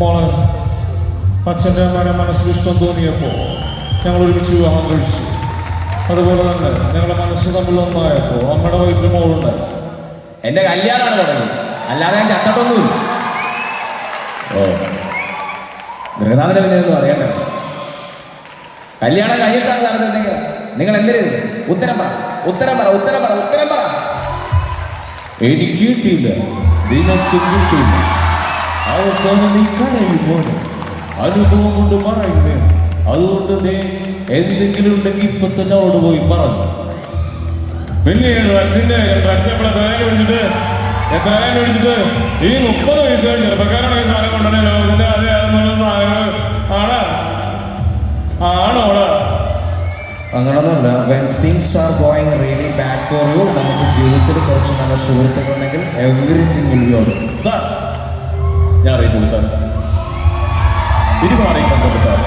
മോളെ അച്ഛന്റെ അമ്മയുടെ മനസ്സിൽ ഇഷ്ടം തോന്നിയപ്പോൾ ഞങ്ങൾ ഒരുമിച്ച് വിവാഹം കഴിച്ചു. അതുപോലെ തന്നെ ഞങ്ങളുടെ മനസ്സ് തമ്മിൽ ഒന്നായപ്പോൾ അമ്മയുടെ വയറ്റിൽ മോളുണ്ടായി. എന്റെ കല്യാണമാണ് തുടങ്ങിയത് അല്ലാതെ ഞാൻ ചത്തട്ടൊന്നുമില്ല. ഓ ഗൃഹനാഥന്റെ പിന്നെ ഒന്നും അറിയണ്ട. കല്യാണം കഴിഞ്ഞിട്ടാണ് നടന്നിരുന്നെങ്കിൽ നിങ്ങൾ എന്തിനു ഉത്തരം പറ ഉത്തരം പറ ഉത്തരം പറ ഉത്തരം പറ. എനിക്ക് കിട്ടിയില്ല. നിനക്കും കിട്ടിയില്ല. അവസാനം നീ കരയിൽ പോലെ അനുഭവം കൊണ്ട് പറയുന്നേ അതുകൊണ്ട് നീ എന്തെങ്കിലും ഉണ്ടെങ്കിൽ ഇപ്പൊ തന്നെ അവളോട് പോയി പറഞ്ഞു പിന്നെ ഡ്രഗ്സിന്റെ ഡ്രഗ്സ് എപ്പോഴാ തലയിൽ പിടിച്ചിട്ട്? എത്ര പിടിച്ചിട്ട്? ഈ മുപ്പത് വയസ്സ് ചെറുപ്പക്കാരാണ് ഈ സാധനം കൊണ്ടുവന്നെ ലോകത്തിന്റെ അതേയാണെന്നുള്ള സാധനങ്ങൾ ആണ് ആണോടാ അങ്ങനൊന്നുമല്ല when things are going really bad for you നമുക്ക് ജീവിതത്തിൽ കുറച്ച് നല്ല സുഹൃത്തുക്കളുണ്ടെങ്കിൽ everything will be order sir sir. ഇനിയും അറിയിക്കാൻ സാർ.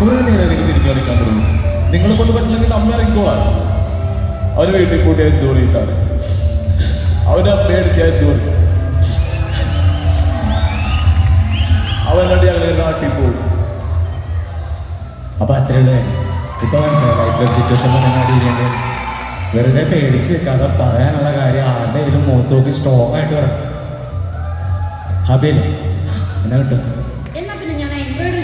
കുറേ നേരം എനിക്ക് തിരിഞ്ഞു കളിക്കാൻ തുടങ്ങി. നിങ്ങളെ കൊണ്ട് പറ്റില്ലെങ്കിൽ അമ്മ ഇറങ്ങിക്കോളാം. അവർ വീട്ടിൽ കൂട്ടിയ എന്തോളി സാർ? അവരെ അമ്മയെടുത്തിയ അവനടി അങ്ങനെ നാട്ടിൽ പോകും. അപ്പൊ അത്രയുള്ള ഇപ്പൊ മനസ്സിലായി. വെറുതെ പേടിച്ച് കഥ പറയാനുള്ള കാര്യം ആരുടെ മുഖത്ത് നോക്കി സ്ട്രോങ് ആയിട്ട് വരണം. അതെയല്ലേ എന്നാ കിട്ടും എന്നാ പിന്നെ ഞാൻ എംബ്രോയിഡറി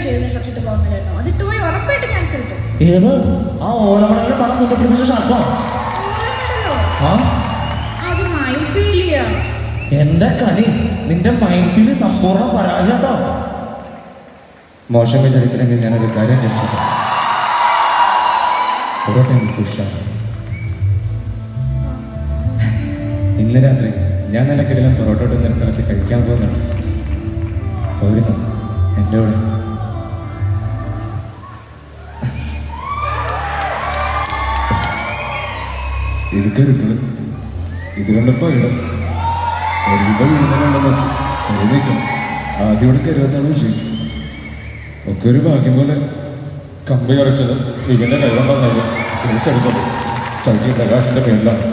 പോകുന്നില്ലായിരുന്നു അത് ഇട്ട് പോയി ഉറപ്പായിട്ട് ക്യാൻസൽ കിട്ടും ഏത്? ആ പണം ഷർട്ടോ. ആ? അത് എന്റെ കനി നിന്റെ മൈൻഡിൽ സമ്പൂർണ പരാജയട്ടോ. മോശം വിചാരിക്കണമെങ്കിൽ ഞാനൊരു കാര്യം ഫുഷാണ് ഇന്ന് രാത്രി ഞാൻ നല്ല കിടലം പൊറോട്ട ഇടുന്ന സ്ഥലത്ത് കഴിക്കാൻ പോകുന്നുണ്ട്. പോയിരുന്നു എന്റെ കൂടെ ഇത് ഇരിക്കണം ഇത് കണ്ടപ്പോ ഇടം വീഴുന്നുണ്ടെന്ന് നോക്കി കരു നീക്കണം ആദ്യം ഇവിടെ കരുവെന്നാണ് വിജയിക്കും ഒക്കെ ഒരു ഭാഗ്യം പോലെ കമ്പി കറച്ചത് ഇവന്റെ കൈകൊണ്ടെന്നായിരുന്നു കേസെടുത്തത് ചൗക്കി പ്രകാശിന്റെ പേരിലാണ്.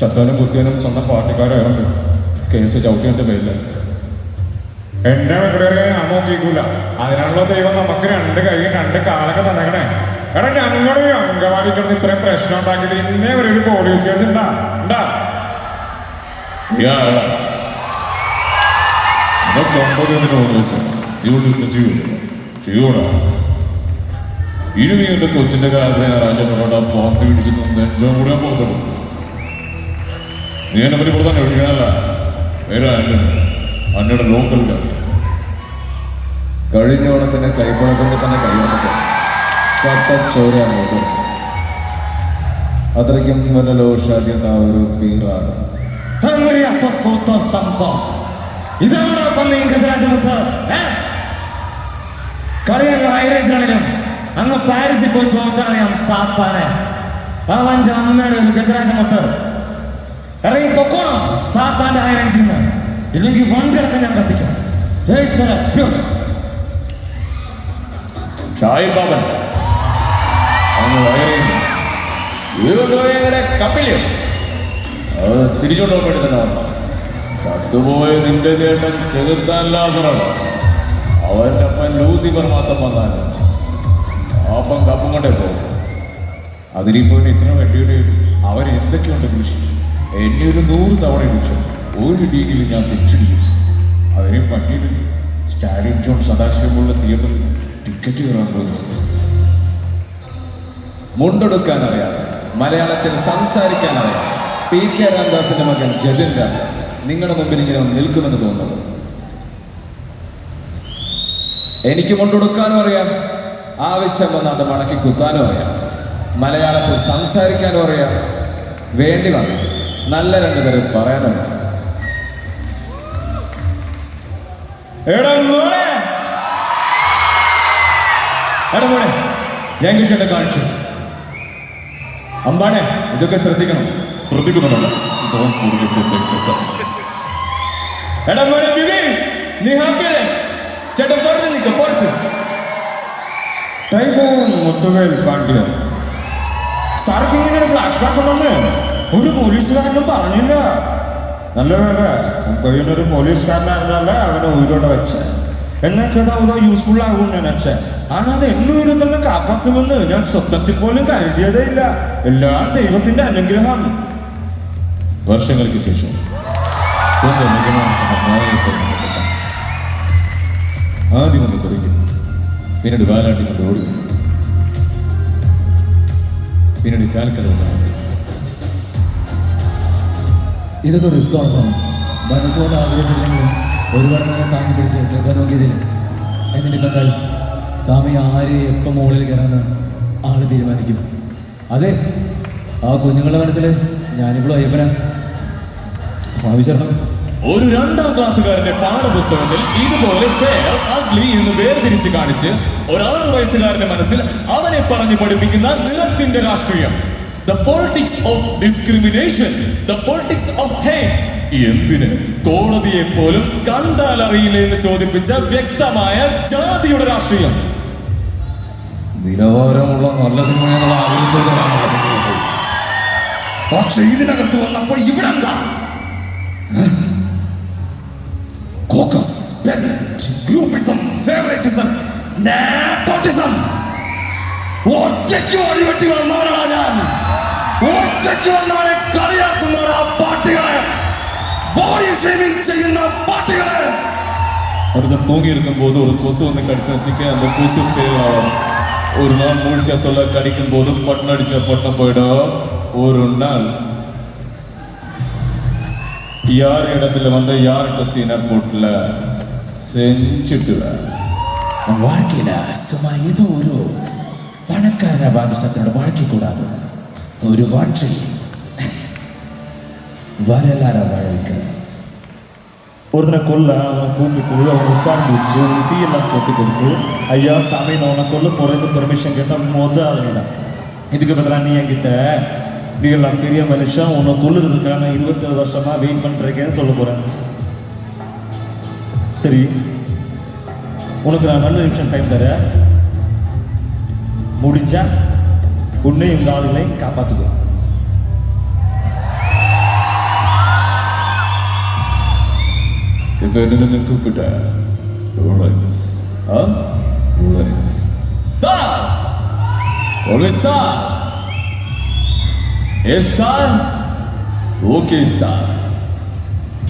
ചത്തവനും കുത്തിയവനും സ്വന്തം പാർട്ടിക്കാരായതുകൊണ്ട് കേസ് ചവിട്ടിയന്റെ പേരിലാണ്. എന്റെ മക്കളുടെ ഞാൻ നോക്കിക്കൂല. അതിനുള്ള ദൈവം നമുക്ക് രണ്ട് കൈയും രണ്ട് കാലൊക്കെ തന്നേക്കണേ. എടാ ഞങ്ങളുടെ ഈ അംഗവാടി കിടന്ന് ഇത്രയും പ്രശ്നം ഉണ്ടാക്കിയിട്ട് ഇന്നേ ഒരു പോലീസ് കേസ് ഉണ്ടാ ഉണ്ടാ കൊച്ചിന്റെ കാര്യത്തിൽ ഞാൻ ആശയപ്പെടോണ്ട പിടിച്ചു നെഞ്ചോ കൂടെ ഞാൻ നീ എന്നെ പറ്റി പുറത്ത് അന്വേഷിക്കണല്ല വേറെ അന്നയുടെ ലോക്കൽ കഴിഞ്ഞ ഓണത്തിന്റെ കൈപ്പഴക്കം തന്നെ കൈവന്നപ്പോ കട്ട ചോരയാണ് മുഖത്ത് അത്രയ്ക്കും നല്ല ഷാജി എന്ന ഒരു പീറാണ്. ഇതാണ് പന്നി ഗജരാജമുത്ത് കളിയാണ് ഹൈറേഞ്ചിലാണെങ്കിലും അങ്ങ് പാരീസിൽ പോയി ചോദിച്ചറിയാം സാത്താനെ. അവന്റെ അമ്മയുടെ ഒരു ഗജരാജമുത്ത് ഇറങ്ങി പൊക്കോണം സാത്താന്റെ ഹൈറേഞ്ചിൽ ഇല്ലെങ്കിൽ വണ്ടിയടക്കം ഞാൻ കത്തിക്കാം. ഷായി ബാബൻ. വന്നു ചത്തുപോയ നിന്റെ ചേട്ടൻ ചെകുത്താൻ ലാസറാണ് അവന്റെ അപ്പൻ ലൂസിഫർ മാത്രം വന്നാൽ. അപ്പം കപ്പും കൊണ്ടേ പോകും. അതിനിപ്പോ ഇത്ര വെട്ടിയുടെ അവൻ എന്തൊക്കെയുണ്ട് എന്നെ ഒരു നൂറ് തവണ വിളിച്ചു. ഒരു രീതിയിൽ ഞാൻ തിരിച്ചടിക്കും അതിനെ പറ്റിയിട്ടില്ല. സ്റ്റാലിൻ ജോൺ സദാശിവമുള്ള തിയേറ്ററിൽ ടിക്കറ്റ് കയറാൻ പോകുന്നു. മുണ്ടെടുക്കാൻ അറിയാതെ മലയാളത്തിൽ സംസാരിക്കാൻ അറിയാതെ പി കെ രാംദാസിന്റെ മകൻ ജതിൻ രാംദാസ് നിങ്ങളുടെ മുമ്പിൽ ഇങ്ങനെ നിൽക്കുമെന്ന് തോന്നുന്നു. എനിക്ക് മുണ്ടെടുക്കാനും അറിയാം. ആവശ്യം വന്നാൽ അത് മടക്കി കുത്താനും അറിയാം. മലയാളത്തിൽ സംസാരിക്കാനും അറിയാം. വേണ്ടി വന്നു. നല്ല രണ്ട് തരം പറയാനും എടാ മോനെ എടാ മോനെ ഞാൻ കിച്ചണ്ട കാണിച്ചു. അമ്പാനെ ഇതൊക്കെ ശ്രദ്ധിക്കണം. ശ്രദ്ധിക്കുന്നുണ്ടല്ലോ. എടാ മോനെ ബിബി നീ ഹാപ്പിയല്ലേ ചേട്ടൻ പുറത്ത് നിൽക്ക പുറത്ത്. ടൈഗർ മുത്തുവേൽ പാണ്ഡ്യൻ. സാർക്ക് ഇങ്ങനെ ഫ്ലാഷ് ബാക്ക് ഉണ്ടെന്ന് ഒരു പോലീസുകാരനും പറഞ്ഞില്ല. നല്ല വേണ്ട പയ്യനൊരു പോലീസുകാരനായിരുന്നല്ല അവനെ ഉയരോടെ വെച്ച. എന്നൊക്കെ അതോ യൂസ്ഫുൾ ആകുന്നുണ്ട് പക്ഷെ അല്ലാതെ എന്നെ ഉയരത്തിനെ കാപ്പത്തുമെന്ന് ഞാൻ സ്വപ്നത്തിൽ പോലും കരുതിയതേ ഇല്ല. എല്ലാം ദൈവത്തിന്റെ അനുഗ്രഹമാണ് വർഷങ്ങൾക്ക് ശേഷം. ആദ്യം ഒന്ന് കുറിക്കും. പിന്നീട് വാലാട്ടി കൊണ്ട് ഓടി. പിന്നീട് കാൽക്കട ഇതൊക്കെ റിസ്ക് ആണ് സ്വാമി മനസ്സുകൊണ്ട് ആഗ്രഹിച്ചില്ലെങ്കിലും ഒരുപാട് നേരം താങ്ങി പിടിച്ച് കേൾക്കാൻ നോക്കിയതിൽ എന്നിട്ട് എന്തായി സ്വാമി ആര് എപ്പം മുകളിൽ കയറാന്ന് ആൾ തീരുമാനിക്കും. അതെ ആ കുഞ്ഞുങ്ങളുടെ മനസ്സിൽ ഞാനിപ്പോഴും അയ്യപ്പന. സ്വാമി ശരണം. ഒരു രണ്ടാം ക്ലാസ്സുകാരന്റെ പാഠപുസ്തകത്തിൽ ഇതുപോലെ ഫെയർ അഗ്ലി എന്ന് വേർതിരിച്ച് കാണിച്ച് ഒരാറ് വയസ്സുകാരന്റെ മനസ്സിൽ അവനെ പറഞ്ഞു പഠിപ്പിക്കുന്ന നിറത്തിന്റെ രാഷ്ട്രീയം. The politics of discrimination the politics of hate എന്തിന് കോടതിയെ പോലും കണ്ടാൽ അറിയില്ല എന്ന് ചോദിപ്പിച്ച വ്യക്തമായ ജാതിയുടെ രാഷ്ട്രീയം. നിലവാരമുള്ള നല്ല ആഗ്രഹത്തോടെയാണ് സിനിമ പോയി. പക്ഷെ ഇതിനകത്ത് വന്നപ്പോ ഇവിടെ എന്താ? കോക്കസ് ഗ്രൂപ്പിസം ഫേവറേറ്റിസം നേപ്പോട്ടിസം ഒറ്റയ്ക്ക് ഓടി വെട്ടി വന്നവരാണ് ഞാൻ ഒറ്റയ്ക്ക് വന്നവരെ കളിയാക്കുന്നവർ ആ പാർട്ടികളെ ബോഡി ഷേമിംഗ് ചെയ്യുന്ന പാർട്ടികളെ ஒருத்தன் தூங்கி இருக்கும்போது ஒரு கொசு வந்து கடிச்சு வச்சுக்க அந்த கொசு பேர் ஒரு நாள் மூழ்ச்சா சொல்ல கடிக்கும் போது பட்டம் அடிச்ச பட்டம் போயிடும் ஒரு நாள் யார் இடத்துல வந்து யார்கிட்ட சீனர் போட்டுல செஞ்சுட்டுவேன் நம்ம வாழ்க்கையில சும்மா ஏதோ ஒரு பணக்காரன வாதிசத்தோட வாழ்க்கை கூடாது ஒரு வாழ்க்கை வரலாற வாழ்க்கை ஒருத்தனை கொல்ல அவனை கூப்பிட்டு அவனை உட்கார்ந்து வச்சு ஒரு டீ எல்லாம் போட்டு கொடுத்து ஐயா சாமி நான் உன்னை கொல்ல போறது பெர்மிஷன் கேட்டால் மொத ஆளுதான் இதுக்கு பதிலாக நீ என்கிட்ட நீ எல்லாம் பெரிய மனுஷன் உன்னை கொல்லுறதுக்கான இருபத்தேழு வருஷமா வெயிட் பண்ணுறேன்னு சொல்ல போறேன் சரி உனக்கு நான் நல்ல நிமிஷம் டைம் தரேன் முடிஞ்சா உன்னை இந்த ஆளுங்களையும் காப்பாற்றுக்கோ இப்ப என்ன கூப்பிட்ட ரோலக்ஸ் ஆ Rolex sir okay sir yes sir okay sir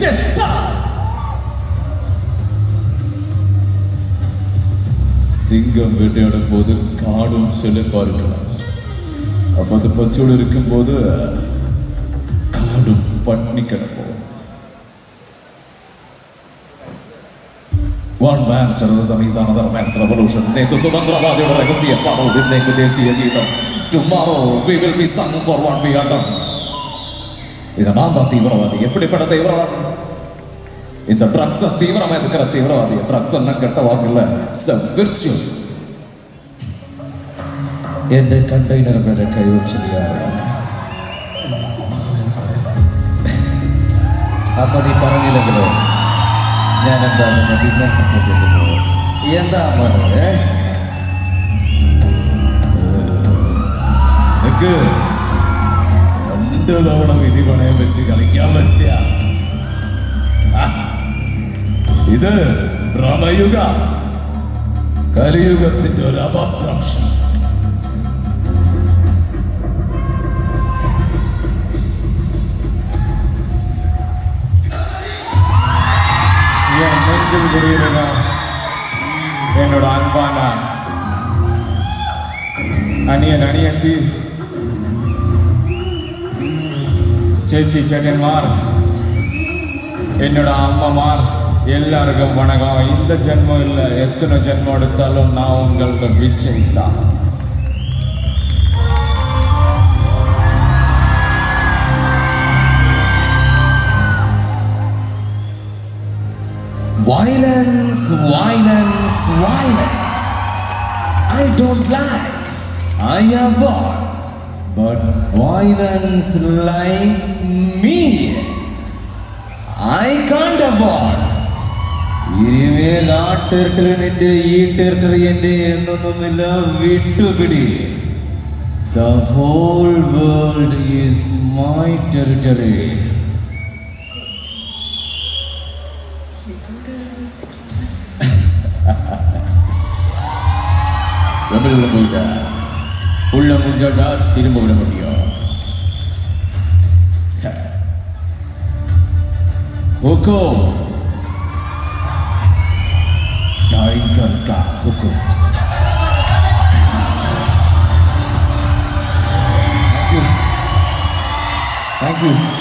yes sir சிங்கம் வேட்டையாடும் போது காடும் செழிப்பாக இருக்கலாம் அப்போ அது பசியோடு இருக்கும்போது காடும் பட்னி கிடப்போம் One man challenges the another man's revolution. Neto Sudandrabadi will receive a battle with Neko Desiya Jeetam. Tomorrow we will be sung for what we are done. இதை நான் தான் தீவிரவாதி எப்படிப்பட்ட தீவிரவாதி ಇಂಥ ಡ್ರಗ್ಸ್ ತೀವ್ರವಾದ ಕರ ತೀವ್ರವಾದಿ ಡ್ರಗ್ಸ್ ಅನ್ನ ಕೆಟ್ಟವಾಗಿಲ್ಲ ಸವಿರ್ಚು എന്റെ കണ്ടെയ്നർ വരെ കൈവച്ചിരിക്കുകയാണ് അപ്പം നീ പറഞ്ഞില്ലെങ്കിലോ ഞാൻ എന്താണ് എന്താ പറഞ്ഞത് എനിക്ക് രണ്ട് തവണ വിധി പണയം വെച്ച് കളിക്കാൻ പറ്റിയ ഇത് ഭ്രമയുഗ കലിയുഗത്തിന്റെ ഒരു അപഭ്രംശം என் நெஞ்சில் குடியிருக்க என்னோட அன்பான അനിയൻ അനിയത്തി ചേച്ചി ചേട്ടന്മാർ என்னோட அம்மமார் எல்லாருக்கும் வணக்கம் இந்த ஜென்மம் இல்லை எத்தனை ஜென்மம் எடுத்தாலும் நான் உங்களோட விஜய் தான் Violence, violence, violence. I don't like. I avoid. But violence likes me. I can't avoid. ഇനിമേൽ ആ ടെറിട്ടറി നിന്റെ ഈ ടെറിട്ടറി എന്റെ എന്നൊന്നുമില്ല. വിട്ടുപിടി. The whole world is my territory நம்மளோட போயிட்டா ஃபுல்லாக முடிஞ்சாட்டா திரும்ப விட टाइगर का हुक्म थैंक यू